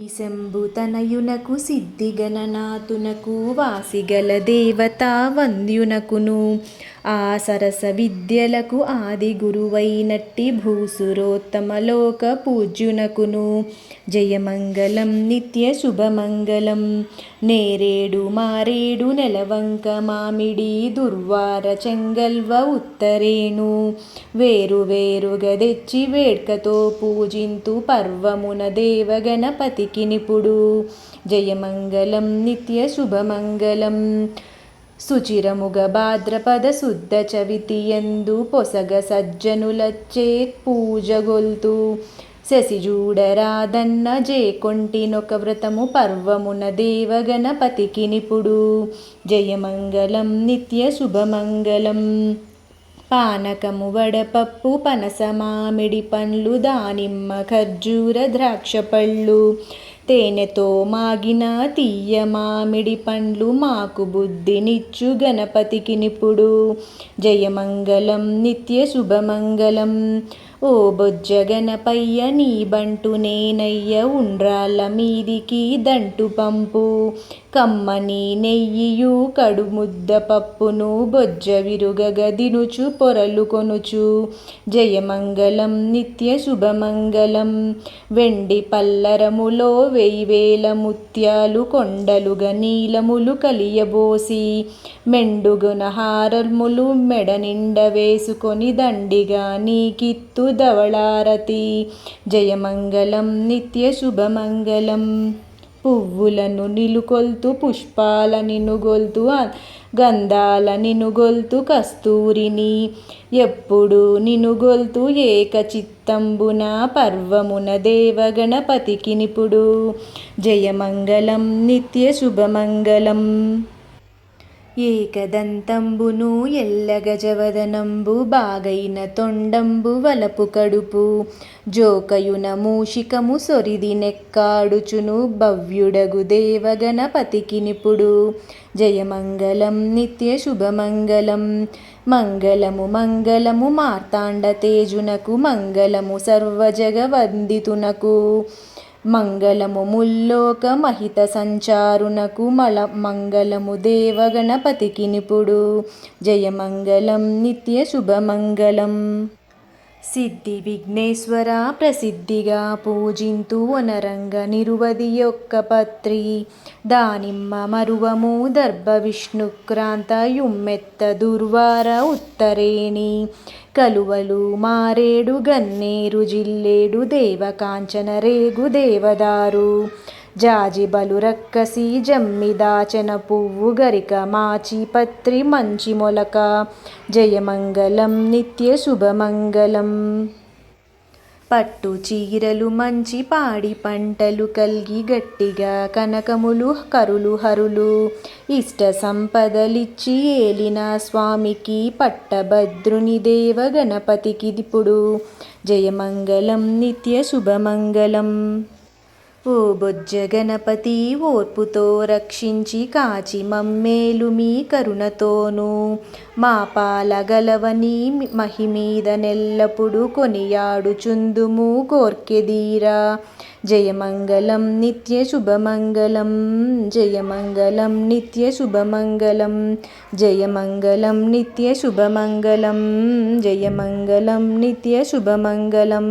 శంభుతనయునకు సిద్ధిగణనాథునకు వాసిగల దేవతా వంద్యునకును. ఆ సరస విద్యలకు ఆది గురువైనట్టి భూసురోత్తమ లోక పూజ్యునకును. జయమంగళం నిత్య శుభమంగళం. నేరేడు మారేడు నెలవంక మామిడి దుర్వార చెంగల్వ ఉత్తరేణు. వేరు వేరుగా తెచ్చి వేడ్కతో పూజింతు పర్వమున దేవగణపతికి నిపుడు. జయమంగళం నిత్య శుభమంగళం. సుచిరముగ భాద్రపద శుద్ధ చవితి యందు పొసగ సజ్జనులచ్చే పూజగొల్తు శశిజూడరాదన్న జేకొంటినొక వ్రతము పర్వమున దేవగణపతికి నిపుడు జయమంగళం నిత్య శుభమంగళం పానకము వడపప్పు పనస మామిడి పండ్లు దానిమ్మ ఖర్జూర ద్రాక్ష పళ్ళు తేనెతో మాగిన తీయ మామిడి పండ్లు మాకు బుద్ధినిచ్చు గణపతికి నిపుడు జయమంగళం నిత్య శుభమంగళం. ఓ బొజ్జ గణపయ్య నీ బంటు నేనయ్య ఉండ్రాళ్ళ మీదికి దంటు పంపు. కమ్మని నెయ్యియు కడు ముద్ద పప్పును బొజ్జ విరుగగ దినుచు పొరలు కొనుచు. జయమంగళం నిత్య శుభమంగళం వెండి పల్లరములో వేయివేల ముత్యాలు కొండలుగా నీలములు కలియబోసి. మెండుగున హారములు మెడ నిండ వేసుకొని దండిగా నీకిత్తు ధవళారతి. జయమంగళం నిత్య శుభమంగళం. పువ్వులను నిలుకొల్తు పుష్పాల నినుగొల్తు గంధాల నినుగొల్తు కస్తూరిని ఎప్పుడు నినుగొల్తు ఏక చిత్తంబున పర్వమున దేవగణపతికి నిపుడు జయమంగళం నిత్య శుభమంగళం. ఏకదంతంబును ఎల్ల గజవదనంబు బాగైన తొండంబు వలపు కడుపు జోకయున మూషికము సొరిది నెక్కాడుచును భవ్యుడగు దేవగణపతికి నిపుడు. జయమంగళం నిత్య శుభమంగళం మంగళము మంగళము మార్తాండ తేజునకు మంగళము సర్వజగవందితునకు. మంగళము ముల్లోక మహిత సంచారునకు మల మంగళము దేవగణపతికి నిపుడు. జయమంగళం నిత్య శుభమంగళం సిద్ధి విఘ్నేశ్వర ప్రసిద్ధిగా పూజింతు వనరంగ నిరువది యొక్క పత్రి. దానిమ్మ మరువము దర్భ విష్ణుక్రాంత యుమ్మెత్త దుర్వార ఉత్తరేణి. కలువలు మారేడు గన్నేరు జిల్లేడు దేవకాంచన రేగు దేవదారు. జాజి బలు రక్కసి జమ్మి దాచన పువ్వు గరిక మాచి పత్రి మంచి మొలక. జయమంగళం నిత్య శుభమంగళం. పట్టు చీరలు మంచి పాడి పంటలు కల్గి గట్టిగా కనకములు కరులు హరులు. ఇష్ట సంపదలిచ్చి ఏలిన స్వామికి పట్టభద్రుని దేవ గణపతికి దిపుడు జయమంగళం నిత్య శుభమంగళం. ఓ బొజ్జ గణపతి ఓర్పుతో రక్షించి కాచి మమ్మేలు మీ కరుణతోనూ. మా పాలగలవని మహిమీద నెల్లప్పుడు కొనియాడుచుందుము కోర్కెదీరా జయమంగళం నిత్య శుభమంగళం జయమంగళం నిత్య శుభమంగళం జయమంగళం నిత్య శుభమంగళం జయమంగళం నిత్య శుభమంగళం.